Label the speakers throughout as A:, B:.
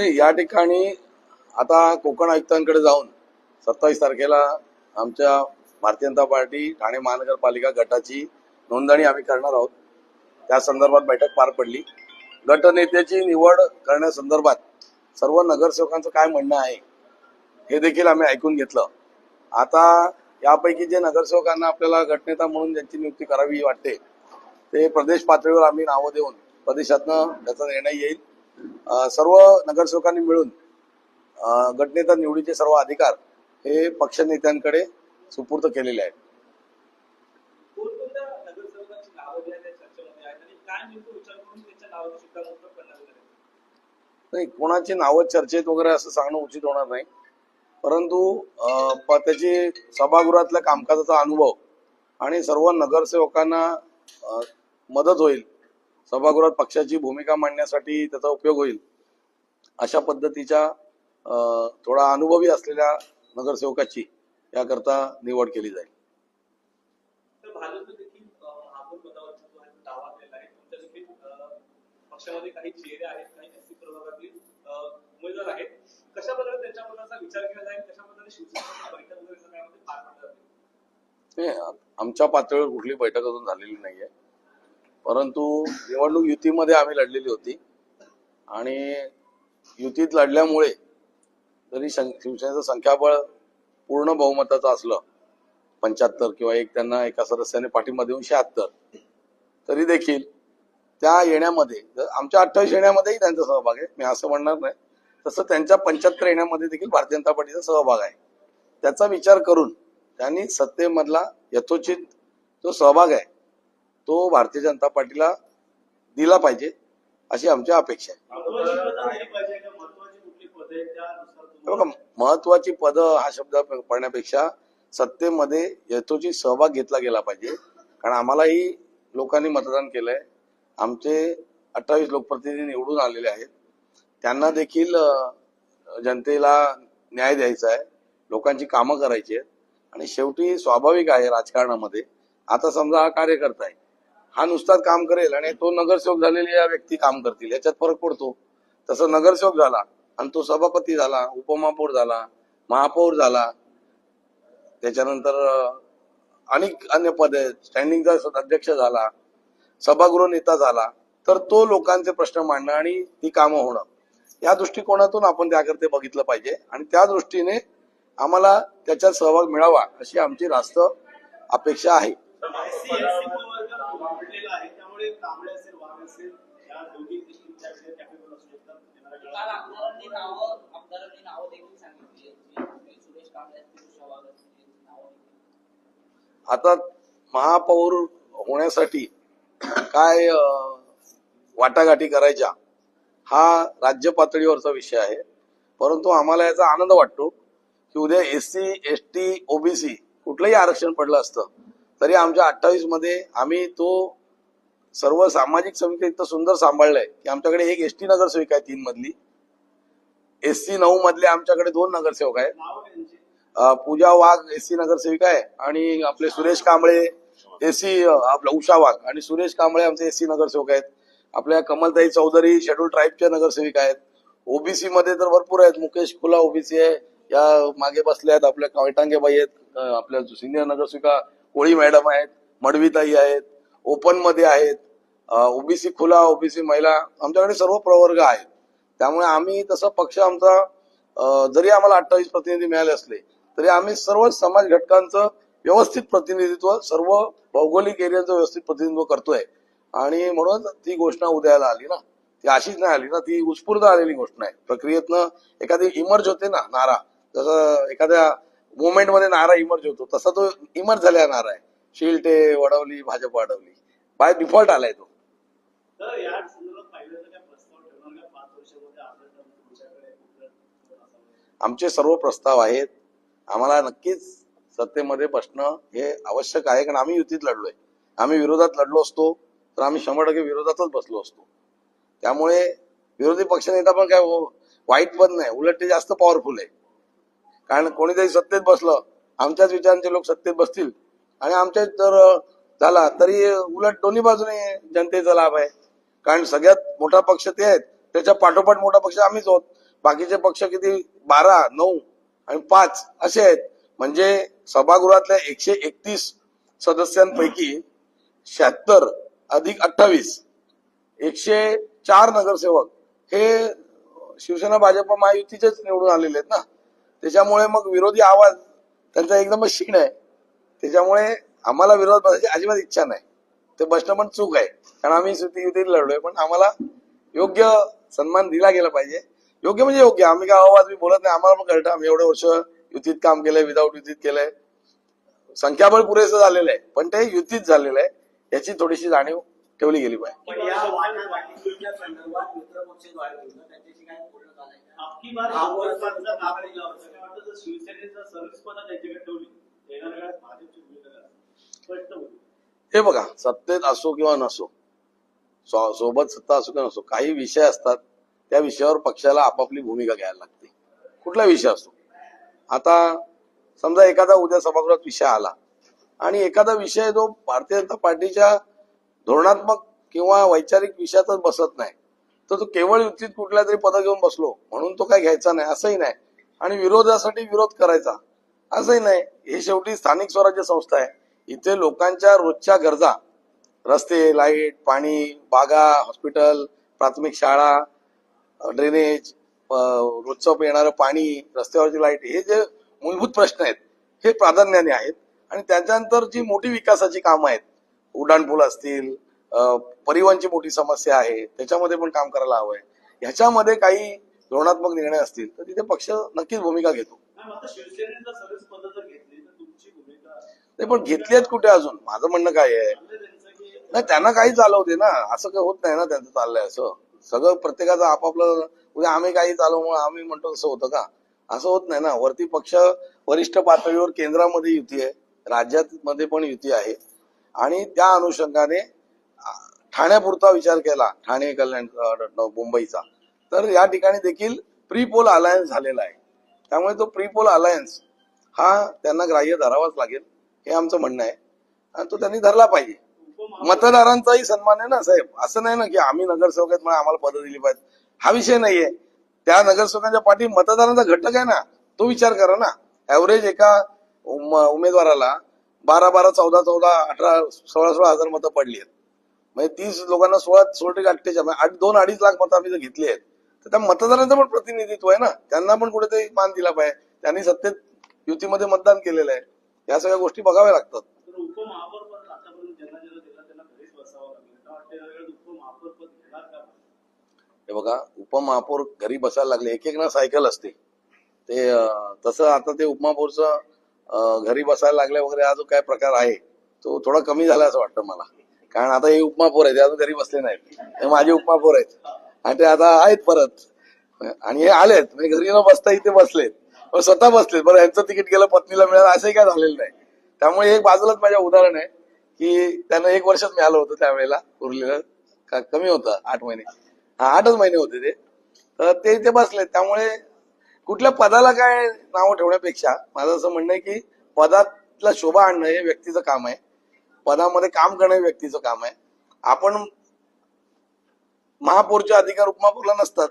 A: नाही या ठिकाणी आता कोकण आयुक्तांकडे जाऊन सत्तावीस तारखेला आमच्या भारतीय जनता पार्टी ठाणे महानगरपालिका गटाची नोंदणी आम्ही करणार आहोत. त्या संदर्भात बैठक पार पडली. गटनेत्याची निवड करण्यासंदर्भात सर्व नगरसेवकांचं काय म्हणणं आहे हे देखील आम्ही ऐकून घेतलं. आता यापैकी जे नगरसेवकांना आपल्याला गटनेता म्हणून ज्यांची नियुक्ती करावी वाटते ते प्रदेश पातळीवर आम्ही नावं देऊन प्रदेशातनं त्याचा निर्णय येईल. सर्व नगरसेवकांनी मिळून गटनेता निवडीचे सर्व अधिकार हे पक्षनेत्यांकडे सुपूर्द केलेले आहेत? नाही कोणाची नावं चर्चेत वगैरे असं सांगणं उचित होणार नाही परंतु त्याची सभागृहातल्या कामकाजाचा अनुभव आणि सर्व नगरसेवकांना मदत होईल सभागृहात पक्षाची भूमिका मांडण्यासाठी त्याचा उपयोग होईल. अशा पद्धतीच्या थोडा अनुभवी असलेल्या नगरसेवकाची याकरता निवड केली जाईल. आमच्या पातळीवर कुठली बैठक अजून झालेली नाहीये. परंतु निवडणूक युतीमध्ये आम्ही लढलेली होती. आणि युतीत लढल्यामुळे जरी शिवसेनेचं संख्याबळ पूर्ण बहुमताचं असलं पंच्याहत्तर किंवा एक त्यांना एका सदस्याने पाठिंबा देऊन शहात्तर तरी देखील त्या येण्यामध्ये जर आमच्या अठ्ठावीस येण्यामध्येही त्यांचा सहभाग आहे. मी असं म्हणणार नाही. तसं त्यांच्या पंच्याहत्तर येण्यामध्ये देखील भारतीय जनता पार्टीचा सहभाग आहे. त्याचा विचार करून त्यांनी सत्तेमधला यथोचित जो सहभाग आहे तो भारतीय जनता पार्टीला दिला पाहिजे अशी आमची अपेक्षा आहे.
B: महत्वाची पदं
A: बघा महत्वाची हा शब्द पडण्यापेक्षा सत्तेमध्ये यथोचित सहभाग घेतला गेला पाहिजे. कारण आम्हालाही लोकांनी मतदान केलंय. आमचे अठ्ठावीस लोकप्रतिनिधी निवडून आलेले आहेत. त्यांना देखील जनतेला न्याय द्यायचा आहे. लोकांची कामं करायची आहेत. आणि शेवटी स्वाभाविक आहे राजकारणामध्ये. आता समजा हा कार्यकर्ता आहे. हा नुसताच काम करेल आणि तो नगरसेवक झालेले या व्यक्ती काम करतील याच्यात फरक पडतो. तसं नगरसेवक झाला आणि तो सभापती झाला उपमहापौर झाला महापौर झाला. त्याच्यानंतर अनेक अन्य पद आहेत स्टँडिंगचा अध्यक्ष झाला सभागृह नेता झाला. तर तो लोकांचे प्रश्न मांडणं आणि ती कामं होणं. या दृष्टिकोनातून आपण त्याकरते बघितलं पाहिजे आणि त्या दृष्टीने आम्हाला त्याच्यात सहभाग मिळावा अशी आमची रास्त अपेक्षा आहे.
B: एससी एससी प्रवर्ग वाढलेला आहे त्यामुळे कांबळे असेल वाघ असेल या दोघी देखील त्या कॅपेबल असू शकतात येणाऱ्या
C: काल
B: काळात.
C: आमदारांनी नावं आमदारांनी नावं देखील सांगितली यांची. सुरेश कांबळे असतील उषा वाघ असतील यांची नावं देखील
A: आता महापौर होण्यासाठी काय वाटाघाटी करायच्या हा राज्य पातळीवरचा विषय आहे परंतु आम्हाला याचा आनंद वाटतो की उद्या S C S T OBC कुठलंही आरक्षण पडलं असतं तरी आमच्या अठ्ठावीसमध्ये आम्ही तो सर्व सामाजिक समिती इतकं सुंदर सांभाळलंय की आमच्याकडे एक एस टी नगरसेविका आहे तीन मधली. एस सी नऊ मधले आमच्याकडे दोन नगरसेवक आहेत. पूजा वाघ एससी नगरसेविका आहे आणि आपले सुरेश कांबळे एससी आपला उषा वाघ आणि सुरेश कांबळे आमचे एससी नगरसेवक आहेत. आपल्या कमलताई चौधरी शेड्यूल ट्राईबच्या नगरसेविका आहेत. ओबीसी मध्ये तर भरपूर आहेत. मुकेश खुला ओबीसी आहे. या मागे बसल्या आहेत आपल्या कावटांगे बाई आहेत. आपल्या सिनियर नगरसेविका कोळी मॅडम आहेत मडवीताई आहेत ओपनमध्ये आहेत ओबीसी खुला ओबीसी महिला आमच्याकडे सर्व प्रवर्ग आहेत. त्यामुळे आम्ही तसं पक्ष आमचा जरी आम्हाला अठ्ठावीस प्रतिनिधी मिळाले असले तरी आम्ही सर्व समाज घटकांचं व्यवस्थित प्रतिनिधित्व सर्व भौगोलिक एरियाचं व्यवस्थित प्रतिनिधित्व करतोय. आणि म्हणून ती घोषणा उद्याला आली ना ती अशीच नाही आली ना ती उत्स्फूर्त आलेली घोषणा आहे. प्रक्रियेतनं एखादी इमर्ज होते ना नारा जसं एखाद्या मुवमेंटमध्ये नारा इमर्ज होतो. तसा तो इमर्ज झालेला नारा आहे. शिलटे वडवली भाजप वाढवली बाय डिफॉल्ट आलाय तो? आमचे सर्व प्रस्ताव आहेत. आम्हाला नक्कीच सत्तेमध्ये बसणं हे आवश्यक आहे कारण आम्ही युतीत लढलोय. आम्ही विरोधात लढलो असतो तर आम्ही शंभर टक्के विरोधातच बसलो असतो. त्यामुळे विरोधी पक्षनेता पण काय हो- वाईट पण नाही उलट ते जास्त पॉवरफुल आहे. कारण कोणीतरी सत्तेत बसलं आमच्याच विचारांचे लोक सत्तेत बसतील. आणि आमच्या जर झाला तरी उलट दोन्ही बाजूने जनतेचा लाभ आहे. कारण सगळ्यात मोठा पक्ष ते आहेत. त्याच्या पाठोपाठ मोठा पक्ष आम्हीच आहोत. बाकीचे पक्ष किती? बारा नऊ आणि पाच असे आहेत. म्हणजे सभागृहातल्या एकशे एकतीस सदस्यांपैकी शहात्तर अधिक अठ्ठावीस एकशे चार नगरसेवक हे शिवसेना भाजप महायुतीचेच निवडून आलेले आहेत ना. त्याच्यामुळे मग विरोधी आवाज त्यांचा एकदमच क्षीण आहे. त्याच्यामुळे आम्हाला विरोध बसायची अजिबात इच्छा नाही. ते बसणं पण चूक आहे. कारण आम्ही युती युतीत लढलोय. पण आम्हाला योग्य सन्मान दिला गेला पाहिजे. योग्य म्हणजे योग्य. आम्ही काय आवाज मी बोलत नाही. आम्हाला पण कळतं. आम्ही एवढे वर्ष युतीत काम केलंय विदाऊट युतीत केलंय. संख्याबळ पुरेसं झालेलं आहे. पण ते युतीत झालेलं आहे. याची थोडीशी जाणीव ठेवली गेली पाहिजे.
B: आपकी बार
D: हा,
B: शिवसेनेचा सर्व्हिस पद त्यांच्याकडे ठेवली? येणाऱ्या भाजपची भूमिका काय? स्पष्ट होईल
A: हे बघा सत्तेत असो किंवा नसो सोबत सत्ता असो किंवा नसो काही विषय असतात त्या विषयावर पक्षाला आपापली भूमिका घ्यायला लागते. कुठला विषय असो? आता समजा एखादा उद्या सभागृहात विषय आला आणि एखादा विषय जो भारतीय जनता पार्टीच्या धोरणात्मक किंवा वैचारिक विषयातच बसत नाही तर तो केवळ युतीत कुठल्या तरी पद घेऊन बसलो. म्हणून तो काय घ्यायचा नाही असंही नाही. आणि विरोधासाठी विरोध करायचा असंही नाही. हे शेवटी स्थानिक स्वराज्य संस्था आहे. इथे लोकांच्या रोजच्या गरजा रस्ते लाइट पाणी बागा हॉस्पिटल प्राथमिक शाळा ड्रेनेज रोजचं येणारं पाणी रस्त्यावरची लाइट हे जे मूलभूत प्रश्न आहेत हे प्राधान्याने आहेत. आणि त्याच्यानंतर जी मोठी विकासाची कामं आहेत उड्डाणपूल असतील परिवहनची मोठी समस्या आहे त्याच्यामध्ये पण काम करायला हवंय. ह्याच्यामध्ये काही धोरणात्मक निर्णय असतील तर तिथे पक्ष नक्कीच भूमिका घेतो.
B: नाही,
A: नाही पण घेतली आहेत कुठे अजून? माझं म्हणणं काय आहे? नाही त्यांना काही चालवते ना. असं काही होत नाही ना त्यांचं चाललंय असं. सगळं प्रत्येकाचं आपापलं उद्या आम्ही काही चालवू आम्ही म्हणतो तसं होतं का? असं होत नाही ना. वरती पक्ष वरिष्ठ पातळीवर केंद्रामध्ये युती आहे राज्यात मध्ये पण युती आहे. आणि त्या अनुषंगाने ठाण्यापुरता विचार केला ठाणे कल्याण मुंबईचा. तर या ठिकाणी देखील प्री पोल अलायन्स झालेला आहे. त्यामुळे तो प्री पोल अलायन्स हा त्यांना ग्राह्य धरावाच लागेल हे आमचं म्हणणं आहे. आणि तो त्यांनी धरला पाहिजे. मतदारांचाही सन्मान आहे ना साहेब? असं नाही ना की आम्ही नगरसेवक आहेत म्हणून आम्हाला पद दिली पाहिजे हा विषय नाहीये. त्या नगरसेवकांच्या पाठी मतदारांचा घटक आहे ना तो विचार करा ना. ऍव्हरेज एका उमेदवाराला बारा बारा चौदा चौदा अठरा सोळा सोळा हजार मतं पडली आहेत. म्हणजे तीस लोकांना सोळा सोळा टक्के अठ्ठेचाळीस म्हणजे आठ दोन अडीच लाख मतं आम्ही जर घेतली आहेत तर त्या मतदारांचं पण प्रतिनिधित्व आहे ना. त्यांना पण कुठेतरी मान दिला पाहिजे. त्यांनी सत्तेत युतीमध्ये मतदान केलेलं आहे. या सगळ्या गोष्टी बघाव्या लागतात. हे बघा उपमहापौर घरी बसायला लागले. एक एक ना सायकल असते. ते तसं आता ते उपमहापौरचं घरी बसायला लागल्या वगैरे हा जो काय प्रकार आहे तो थोडा कमी झाला असं वाटतं मला. कारण आता हे उपमापोर आहेत अजून घरी बसले नाहीत. हे माझे उपमापोर आहेत. आणि ते आता आहेत परत. आणि हे आलेत. म्हणजे घरी न बसता इथे बसलेत. पण स्वतः बसलेत. बरं यांचं तिकीट गेलं पत्नीला मिळालं असंही काय झालेलं नाही. त्यामुळे एक बाजूलाच माझ्या उदाहरण आहे की त्यांना एक वर्षच मिळालं होतं त्यावेळेला उरलेलं. का कमी होतं आठ महिने. हा आठच महिने होते ते. तर ते इथे बसले त्यामुळे कुठल्या पदाला काय नाव ठेवण्यापेक्षा माझं असं म्हणणं आहे की पदातला शोभा आणणं हे व्यक्तीचं काम आहे. पदामध्ये काम करणं व्यक्तीचं काम आहे. आपण महापौरचे अधिकार उपमापूरला नसतात.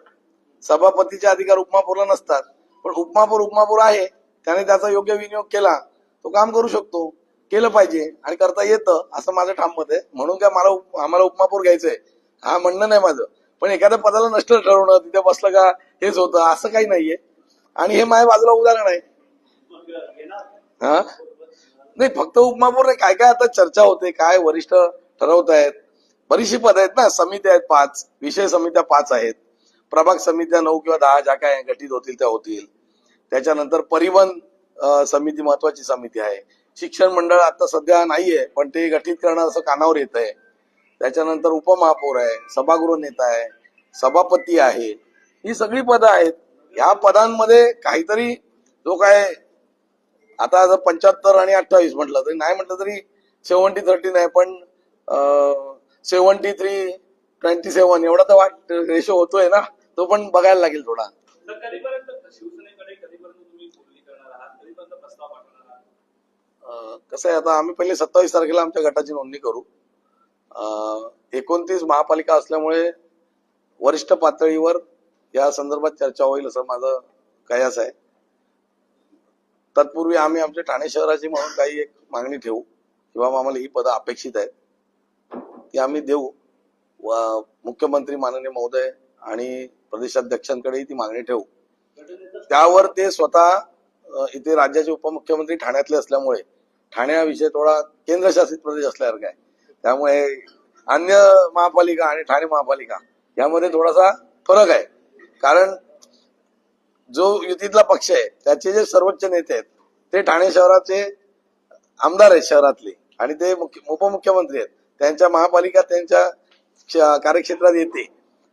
A: सभापतीचे अधिकार उपमापूरला नसतात. पण उपमापूर उपमापूर आहे. त्याने त्याचा योग्य विनियोग केला. तो काम करू शकतो. केलं पाहिजे आणि करता येतं असं माझं ठाम मत आहे. म्हणून काय मला आम्हाला उपमापूर घ्यायचंय. हा म्हणणं नाही माझं. पण एखाद्या पदाला नष्ट ठरवणं तिथे बसलं का हेच होतं असं काही नाहीये. आणि हे माझ्या बाजूला उदाहरण आहे. हा? नाही फक्त उपमापूर नाही काय काय आता चर्चा होते काय वरिष्ठ ठरवत आहेत. बरीचशी पद आहेत ना समित्या आहेत पाच विषय समित्या पाच आहेत. प्रभाग समित्या नऊ किंवा दहा ज्या काय गठीत होतील त्या होतील. त्याच्यानंतर परिवहन समिती महत्वाची समिती आहे. शिक्षण मंडळ आता सध्या नाहीये पण ते गठीत करणं असं कानावर येत आहे. त्याच्यानंतर उपमहापौर आहे सभागृह नेता आहे सभापती आहे. ही सगळी पदं आहेत. ह्या पदांमध्ये काहीतरी जो काय आता जर पंच्याहत्तर आणि अठ्ठावीस म्हटलं तरी नाही म्हटलं तरी सेव्हन्टी थर्टी नाही पण सेव्हन्टी थ्री ट्वेंटी सेव्हन एवढा तर वाट रेशो होतोय ना तो पण बघायला लागेल थोडा. कसं आहे आता आम्ही पहिले सत्तावीस तारखेला आमच्या गटाची नोंदणी करू. एकोणतीस महापालिका असल्यामुळे वरिष्ठ पातळीवर या संदर्भात चर्चा होईल असं माझं कयास आहे. तत्पूर्वी आम्ही आमच्या ठाणे शहराची म्हणून काही एक मागणी ठेवू. किंवा आम्हाला ही पदं अपेक्षित आहेत. ती आम्ही देऊ. व मुख्यमंत्री माननीय महोदय आणि प्रदेशाध्यक्षांकडेही ती मागणी ठेवू. त्यावर ते स्वतः इथे राज्याचे उपमुख्यमंत्री ठाण्यातले असल्यामुळे ठाणे हा विषय थोडा केंद्रशासित प्रदेश असल्यासारखा आहे. त्यामुळे अन्य महापालिका आणि ठाणे महापालिका यामध्ये थोडासा फरक आहे. कारण जो युतीतला पक्ष आहे त्याचे जे सर्वोच्च नेते आहेत ते ठाणे शहराचे आमदार आहेत शहरातले आणि ते मुख्य उपमुख्यमंत्री आहेत. त्यांच्या महापालिका त्यांच्या कार्यक्षेत्रात येते.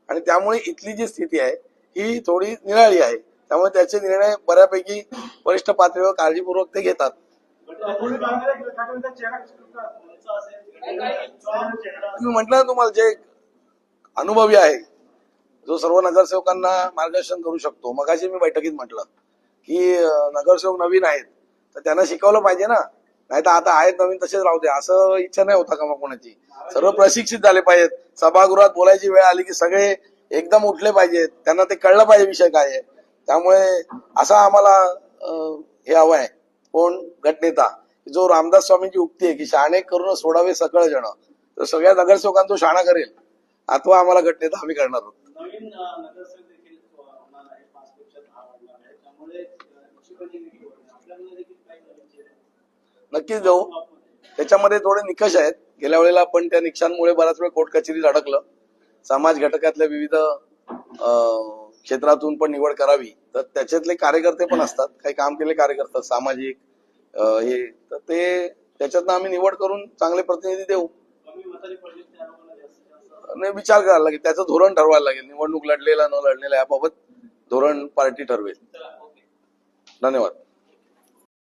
A: आणि त्यामुळे इथली जी स्थिती आहे ही थोडी निराळी आहे. त्यामुळे त्याचे निर्णय बऱ्यापैकी वरिष्ठ पातळीवर काळजीपूर्वक ते घेतात. मी म्हटलं तुम्हाला जे अनुभवी आहे जो सर्व नगरसेवकांना मार्गदर्शन करू शकतो. मगाशी मी बैठकीत म्हटलं की नगरसेवक नवीन आहेत तर त्यांना शिकवलं पाहिजे ना. नाही तर आता आहेत नवीन तसेच राहू दे. असं इच्छा नाही होता का मग कोणाची? सर्व प्रशिक्षित झाले पाहिजेत. सभागृहात बोलायची वेळ आली की सगळे एकदम उठले पाहिजेत. त्यांना ते कळलं पाहिजे विषय काय आहे. त्यामुळे असा आम्हाला हे हवं आहे. कोण? गटनेता. जो रामदास स्वामींची उक्ती आहे की शाणे करून सोडावे सकळ जण. तर सगळ्या नगरसेवकांना तो शाणा करेल. अथवा आम्हाला गटनेता आम्ही करणार आहोत.
D: नवीन नगरसेवक देखील होणार आहे पाच पेक्षा दहा वाढणार आहे त्यामुळे निश्चितपणे देखील काही नवीन.
A: नक्कीच जाऊ. त्याच्यामध्ये थोडे निकष आहेत. गेल्या वेळेला पण त्या निकषांमुळे बराच वेळ कोर्ट कचेरीत अडकलं. समाज घटकातल्या विविध अं, क्षेत्रातून पण निवड करावी. तर त्याच्यातले कार्यकर्ते पण असतात. काही काम केले कार्यकर्ते सामाजिक अं, हे. तर ते त्याच्यातनं आम्ही निवड करून चांगले प्रतिनिधी देऊ.
D: कमी मताने पडले त्या लोकांना जास्तीत जास्त
A: आणि विचार करायला लागेल त्याचं धोरण ठरवायला लागेल. निवडणूक लढलेला न लढलेला याबाबत धोरण पार्टी ठरवेल. धन्यवाद.